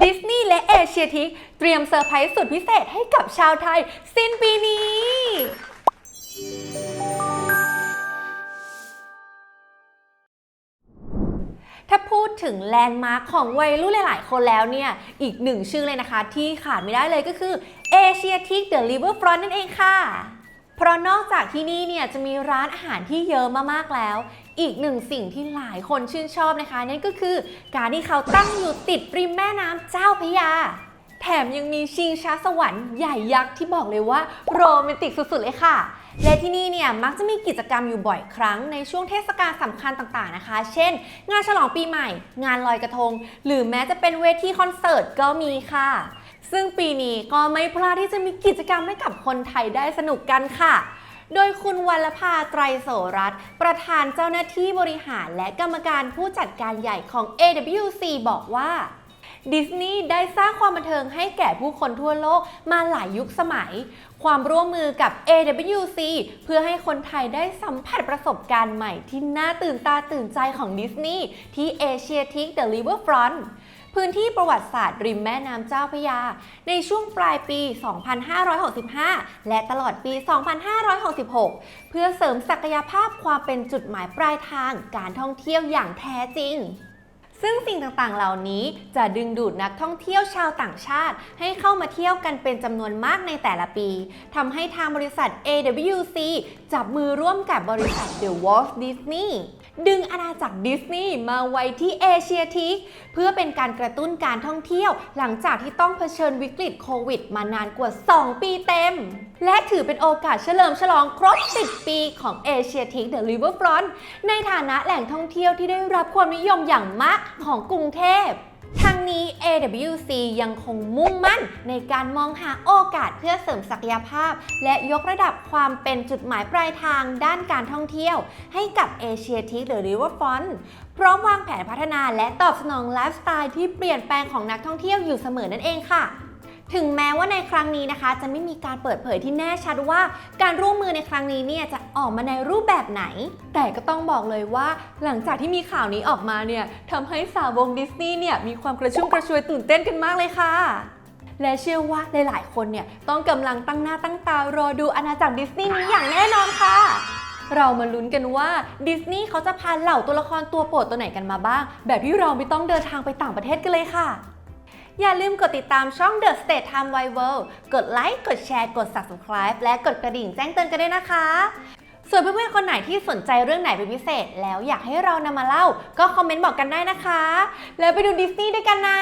ดิสนีย์และเอเชียทิกเตรียมเซอร์ไพรส์สุดพิเศษให้กับชาวไทย สิ้นปีนี้ ถ้าพูดถึงแลนด์มาร์คของวัยรุ่นหลายๆ คนแล้วเนี่ย อีกหนึ่งชื่อเลยนะคะ ที่ขาดไม่ได้เลยก็คือ Asiatic The Riverfront นั่นเองค่ะ เพราะนอกจากที่นี่เนี่ยจะมีร้านอาหารที่เยอะมากๆแล้ว อีกหนึ่งสิ่งที่หลายคนชื่นชอบนะคะนั่นก็คือการที่เขาตั้งอยู่ติดริมแม่น้ำเจ้าพระยาแถมยังมีชิงช้าสวรรค์ใหญ่ยักษ์ที่บอกเลยว่าโรแมนติกสุดๆเลยค่ะ และที่นี่เนี่ยมักจะมีกิจกรรมอยู่บ่อยครั้งในช่วงเทศกาลสำคัญต่างๆนะคะ เช่น งานฉลองปีใหม่ งานลอยกระทง หรือแม้จะเป็นเวทีคอนเสิร์ตก็มีค่ะ ซึ่งปีนี้ก็ไม่พลาดที่จะมีกิจกรรมให้กับคนไทยได้สนุกกันค่ะ โดยคุณวัลภาไตรโสรัตน์ประธานเจ้าหน้าที่บริหารและกรรมการผู้จัดการใหญ่ของ AWC บอกว่าดิสนีย์ได้สร้างความบันเทิงให้แก่ผู้คนทั่วโลกมาหลายยุคสมัย ความร่วมมือกับ AWC เพื่อให้คนไทยได้สัมผัสประสบการณ์ใหม่ที่น่าตื่นตาตื่นใจของดิสนีย์ที่ Asiatic The Riverfront พื้นที่ประวัติศาสตร์ริมแม่น้ำเจ้าพระยา ในช่วงปลายปี 2565 และตลอดปี 2566 เพื่อเสริมศักยภาพความเป็นจุดหมายปลายทางการท่องเที่ยวอย่างแท้จริงซึ่งสิ่งต่างๆ เหล่านี้จะดึงดูดนักท่องเที่ยวชาวต่างชาติ ให้เข้ามาเที่ยวกันเป็นจำนวนมากในแต่ละปี ทำให้ทางบริษัท AWC จับมือร่วมกับบริษัท The Walt Disney ดึงอาณาจักรดิสนีย์มาไว้ที่เอเชียทีคเพื่อเป็นการกระตุ้นการท่องเที่ยว หลังจากที่ต้องเผชิญวิกฤตโควิด มานานกว่า 2 ปีเต็ม และถือเป็นโอกาสเฉลิมฉลองครบ 10 ปีของเอเชียทีคเดอะรีเวอร์ฟรอนต์ในฐานะแหล่งท่องเที่ยวที่ได้รับความนิยมอย่างมากของกรุงเทพ นี้ AWC ยังคงมุ่งมั่นในการมองหาโอกาสเพื่อเสริมศักยภาพ และยกระดับความเป็นจุดหมายปลายทางด้านการท่องเที่ยว ให้กับเอเชียทิกหรือ Riverfront พร้อมวางแผนพัฒนาและตอบสนองไลฟ์สไตล์ที่เปลี่ยนแปลงของนักท่องเที่ยวอยู่เสมอนั่นเองค่ะ ถึงแม้ว่าในครั้งนี้นะคะ จะไม่มีการเปิดเผยที่แน่ชัดว่า การร่วมมือในครั้งนี้เนี่ยจะออกมาในรูปแบบไหน แต่ก็ต้องบอกเลยว่า หลังจากที่มีข่าวนี้ออกมาเนี่ยทำให้สาวงดิสนีย์เนี่ยมีความกระชุ่มกระชวยตื่นเต้นกันมากเลยค่ะและเชื่อว่าหลายๆ คนเนี่ยต้องกำลังตั้งหน้าตั้งตารอดูอาณาจักรดิสนีย์นี้อย่างแน่นอนค่ะ เรามาลุ้นกันว่าดิสนีย์เขาจะพาเหล่าตัวละครตัวโปรดตัวไหนกันมาบ้าง แบบที่เราไม่ต้องเดินทางไปต่างประเทศกันเลยค่ะ อย่าลืมกดติดตามช่อง The State Time Wide World กดไลค์ กดแชร์ กด Subscribe และกดกระดิ่งแจ้งเตือนกันด้วยนะคะ ส่วนเพื่อนๆคนไหนที่สนใจเรื่องไหนเป็นพิเศษ แล้วอยากให้เรานำมาเล่า ก็คอมเมนต์บอกกันได้นะคะ แล้วไปดูดิสนีย์ด้วยกันนะ